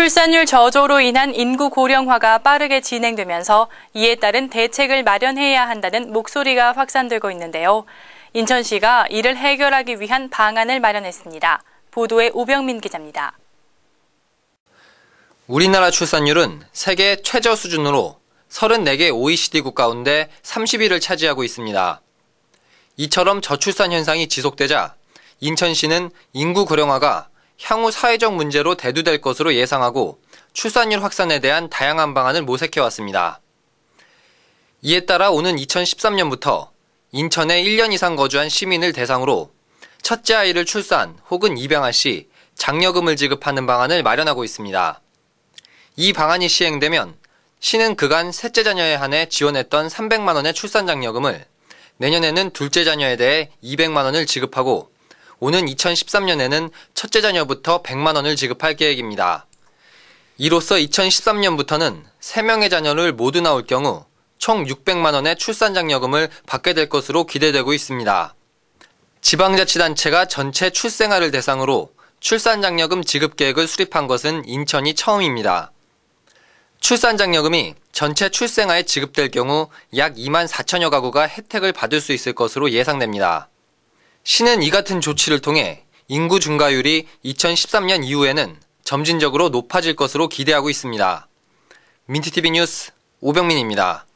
출산율 저조로 인한 인구 고령화가 빠르게 진행되면서 이에 따른 대책을 마련해야 한다는 목소리가 확산되고 있는데요. 인천시가 이를 해결하기 위한 방안을 마련했습니다. 보도에 오병민 기자입니다. 우리나라 출산율은 세계 최저 수준으로 34개 OECD 국 가운데 30위를 차지하고 있습니다. 이처럼 저출산 현상이 지속되자 인천시는 인구 고령화가 향후 사회적 문제로 대두될 것으로 예상하고 출산율 확산에 대한 다양한 방안을 모색해 왔습니다. 이에 따라 오는 2013년부터 인천에 1년 이상 거주한 시민을 대상으로 첫째 아이를 출산 혹은 입양할 시 장려금을 지급하는 방안을 마련하고 있습니다. 이 방안이 시행되면 시는 그간 셋째 자녀에 한해 지원했던 300만 원의 출산 장려금을 내년에는 둘째 자녀에 대해 200만 원을 지급하고 오는 2013년에는 첫째 자녀부터 100만 원을 지급할 계획입니다. 이로써 2013년부터는 3명의 자녀를 모두 낳을 경우 총 600만 원의 출산 장려금을 받게 될 것으로 기대되고 있습니다. 지방자치단체가 전체 출생아를 대상으로 출산 장려금 지급 계획을 수립한 것은 인천이 처음입니다. 출산 장려금이 전체 출생아에 지급될 경우 약 2만 4천여 가구가 혜택을 받을 수 있을 것으로 예상됩니다. 시는 이 같은 조치를 통해 인구 증가율이 2013년 이후에는 점진적으로 높아질 것으로 기대하고 있습니다. 민트TV 뉴스 오병민입니다.